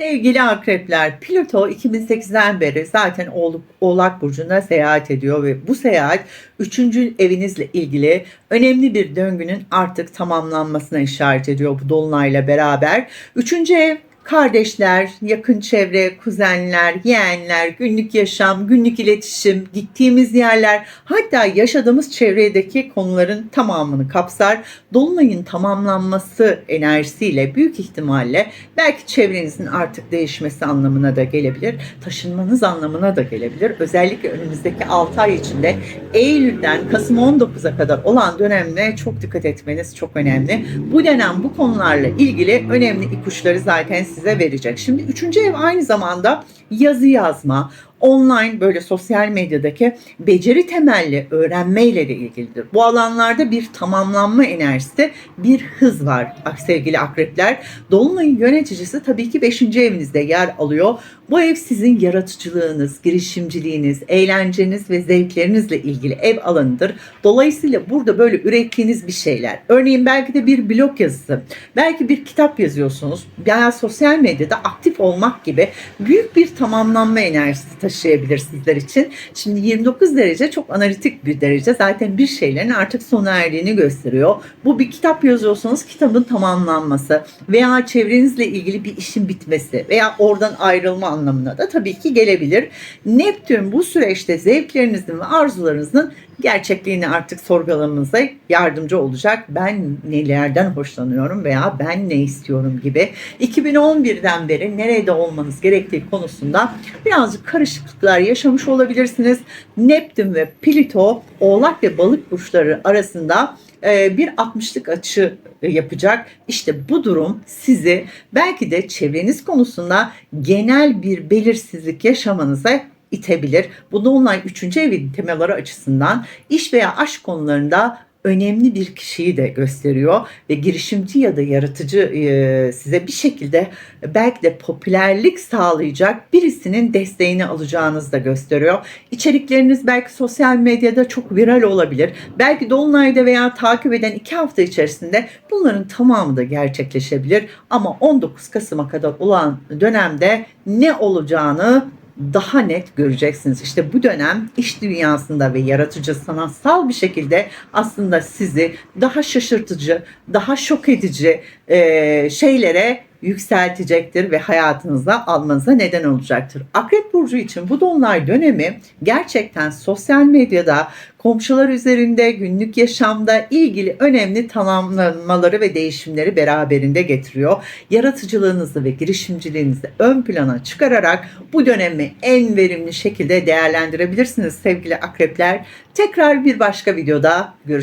Sevgili akrepler, Plüto 2008'den beri zaten Oğlak, Burcu'nda seyahat ediyor ve bu seyahat 3. evinizle ilgili önemli bir döngünün artık tamamlanmasına işaret ediyor bu dolunayla beraber. 3. ev kardeşler, yakın çevre, kuzenler, yeğenler, günlük yaşam, günlük iletişim, gittiğimiz yerler, hatta yaşadığımız çevredeki konuların tamamını kapsar. Dolunayın tamamlanması enerjisiyle büyük ihtimalle belki çevrenizin artık değişmesi anlamına da gelebilir, taşınmanız anlamına da gelebilir. Özellikle önümüzdeki 6 ay içinde Eylül'den Kasım 19'a kadar olan dönemde çok dikkat etmeniz çok önemli. Bu dönem bu konularla ilgili önemli ipuçları zaten size verecek. Şimdi üçüncü ev aynı zamanda yazı yazma, online böyle sosyal medyadaki beceri temelli öğrenmeyle de ilgilidir. Bu alanlarda bir tamamlanma enerjisi, bir hız var ah, sevgili akrepler. Dolunayın yöneticisi tabii ki 5. evinizde yer alıyor. Bu ev sizin yaratıcılığınız, girişimciliğiniz, eğlenceniz ve zevklerinizle ilgili ev alanıdır. Dolayısıyla burada böyle ürettiğiniz bir şeyler. Örneğin belki de bir blog yazısı, belki bir kitap yazıyorsunuz. veya sosyal medyada aktif olmak gibi büyük bir tamamlanma enerjisi taşıyabilir sizler için. Şimdi 29 derece çok analitik bir derece. Zaten bir şeylerin artık sona erdiğini gösteriyor. Bu bir kitap yazıyorsanız kitabın tamamlanması veya çevrenizle ilgili bir işin bitmesi veya oradan ayrılma anlamına da tabii ki gelebilir. Neptün bu süreçte zevklerinizin ve arzularınızın gerçekliğini artık sorgulamanıza yardımcı olacak. Ben nelerden hoşlanıyorum veya ben ne istiyorum gibi. 2011'den beri nerede olmanız gerektiği konusunda birazcık karışıklıklar yaşamış olabilirsiniz. Neptün ve Plüto Oğlak ve Balık burçları arasında e, bir 60'lık açı yapacak. İşte bu durum sizi belki de çevreniz konusunda genel bir belirsizlik yaşamanıza itebilir. Bu dolunay 3. evin temaları açısından iş veya aşk konularında önemli bir kişiyi de gösteriyor ve girişimci ya da yaratıcı e, size bir şekilde belki de popülerlik sağlayacak birisinin desteğini alacağınızı da gösteriyor. İçerikleriniz belki sosyal medyada çok viral olabilir. Belki Dolunay'da veya takip eden iki hafta içerisinde bunların tamamı da gerçekleşebilir. Ama 19 Kasım'a kadar olan dönemde ne olacağını daha net göreceksiniz. İşte bu dönem iş dünyasında ve yaratıcı sanatsal bir şekilde aslında sizi daha şaşırtıcı, daha şok edici e, şeylere yükseltecektir ve hayatınıza almanıza neden olacaktır. Akrep Burcu için bu dolunay dönemi gerçekten sosyal medyada, komşular üzerinde, günlük yaşamda ilgili önemli tamamlanmaları ve değişimleri beraberinde getiriyor. Yaratıcılığınızı ve girişimciliğinizi ön plana çıkararak bu dönemi en verimli şekilde değerlendirebilirsiniz sevgili akrepler. Tekrar bir başka videoda görüşmek